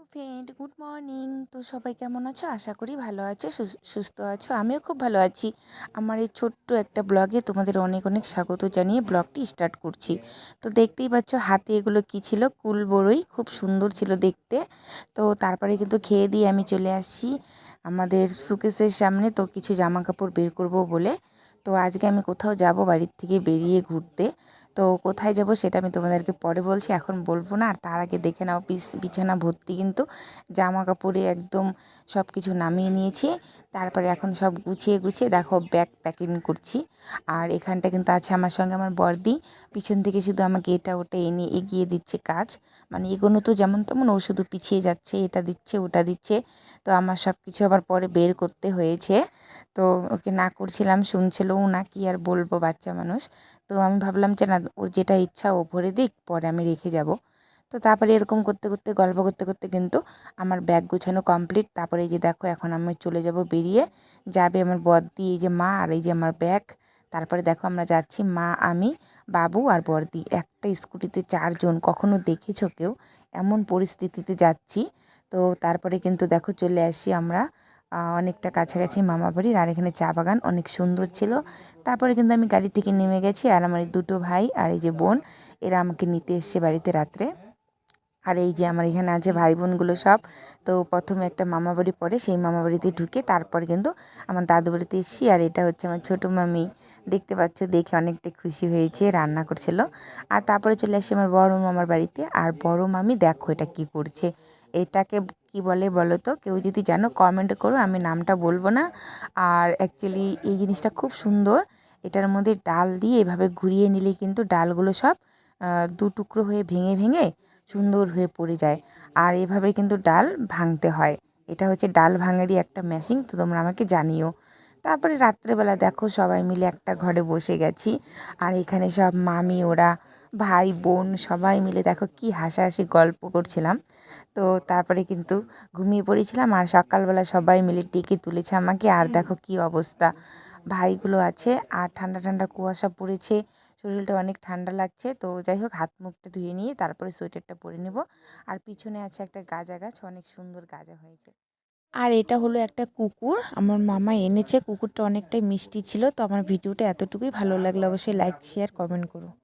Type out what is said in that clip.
Hello friend good morning তো সবাই কেমন আছো? আশা করি ভালো আছো সুস- সুস্থ আছো। আমিও খুব ভালো আছি। আমার এই ছোট্ট একটা ব্লগে তোমাদের অনেক অনেক স্বাগত জানিয়ে ব্লগটি স্টার্ট করছি। তো দেখতেই পাচ্ছ, হাতে এগুলো কি ছিল? কুল বড়ই। খুব সুন্দর ছিল দেখতে। তো তারপরে কিন্তু খেয়ে দিয়ে আমি চলে আসছি আমাদের সুকেসের সামনে। তো কিছু জামা কাপড় বের করব বলে। তো আজকে আমি কোথাও যাব, বাড়ির থেকে বেরিয়ে ঘুরতে। তো কোথায় যাব সেটা আমি তোমাদেরকে পরে বলছি, এখন বলব না। আর তার আগে দেখে নাও বিছ- বিছানা ভর্তি কিন্তু জামা কাপড়ে একদম সব কিছু নামিয়ে নিয়েছি। তারপরে এখন সব গুছিয়ে গুছিয়ে দেখো ব্যাগ প্যাকিং করছি। আর এখানটা কিন্তু আছে আমার সঙ্গে আমার বর্দি। পিছন থেকে শুধু আমাকে এটা, ওটা এনে এগিয়ে দিচ্ছে কাজ। মানে এগোনো তো যেমন তেমন, ও শুধু পিছিয়ে যাচ্ছে, এটা দিচ্ছে, ওটা দিচ্ছে। তো আমার সব কিছু আবার পরে বের করতে হয়েছে। তো ওকে না করছিলাম শুনছিলও না কি আর বলব বাচ্চা মানুষ। তো আমি ভাবলাম যে না, ওর যেটা ইচ্ছা ও ভরে দিক, পরে আমি রেখে যাব। তো তারপরে এরকম করতে করতে, গল্প করতে করতে কিন্তু আমার ব্যাগ গোছানো কমপ্লিট তারপরে এই যে দেখো, এখন আমি চলে যাব বেরিয়ে। যাবে আমার বর্দি, এই যে মা আর এই যে আমার ব্যাগ। তারপরে দেখো আমরা যাচ্ছি মা, আমি, বাবু আর বর্দি। একটা স্কুটিতে চারজন, কখনো দেখেছ কেউ? এমন পরিস্থিতিতে যাচ্ছি। তো তারপরে কিন্তু দেখো চলে আসি আমরা অনেকটা কাছাকাছি মামা বাড়ির আর এখানে চা বাগান অনেক সুন্দর ছিল। তারপরে কিন্তু আমি গাড়ি থেকে নেমে গেছি আর আমার দুটো ভাই আর এই যে বোন, এরা আমাকে নিতে এসছে বাড়িতে রাত্রে। আর এই যে আমার এখানে আছে ভাই বোনগুলো সব, তো প্রথমে একটা মামা বাড়ি পড়ে, সেই মামা বাড়িতে ঢুকে তারপর কিন্তু আমার দাদু বাড়িতে এসেছি আর এটা হচ্ছে আমার ছোটো মামি। দেখতে পাচ্ছ, দেখে অনেকটা খুশি হয়েছে, রান্না করছিল। আর তারপরে চলে আসছি আমার বড় মামার বাড়িতে। আর বড় মামি দেখো এটা কি করছে। এটাকে কি বলে বলো তো কেউ যদি জানো কমেন্ট করো, আমি নামটা বলব না। আর অ্যাকচুয়ালি এই জিনিসটা খুব সুন্দর। এটার মধ্যে ডাল দিয়ে এভাবে ঘুরিয়ে নিলে কিন্তু ডালগুলো সব দু টুকরো হয়ে ভেঙে ভেঙে সুন্দর হয়ে পড়ে যায়। আর এভাবে কিন্তু ডাল ভাঙতে হয়। এটা হচ্ছে ডাল ভাঙারই একটা মেশিন তো তোমরা আমাকে জানিও। তারপরে রাত্রেবেলা দেখো সবাই মিলে একটা ঘরে বসে গেছি। আর এখানে সব মামি, ওরা ভাই বোন সবাই মিলে দেখো কি হাসাহাসি গল্প করছিলাম। তো তারপরে কিন্তু ঘুমিয়ে পড়েছিলাম আর সকালবেলা সবাই মিলে ডেকে তুলেছে আমাকে। আর দেখো কি অবস্থা। ভাইগুলো আছে আর ঠান্ডা ঠান্ডা কুয়াশা পড়েছে। শরীরটা অনেক ঠান্ডা লাগছে। তো যাই হোক হাত মুখটা ধুয়ে নিয়ে তারপরে সোয়েটারটা পরে নেব। আর পিছনে আছে একটা গাঁজা গাছ অনেক সুন্দর গাজা হয়েছে। আর এটা হলো একটা কুকুর। আমার মামা এনেছে। কুকুরটা অনেকটাই মিষ্টি ছিল। তো আমার ভিডিওটা এতটুকুই। ভালো লাগলে অবশ্যই লাইক শেয়ার কমেন্ট করো।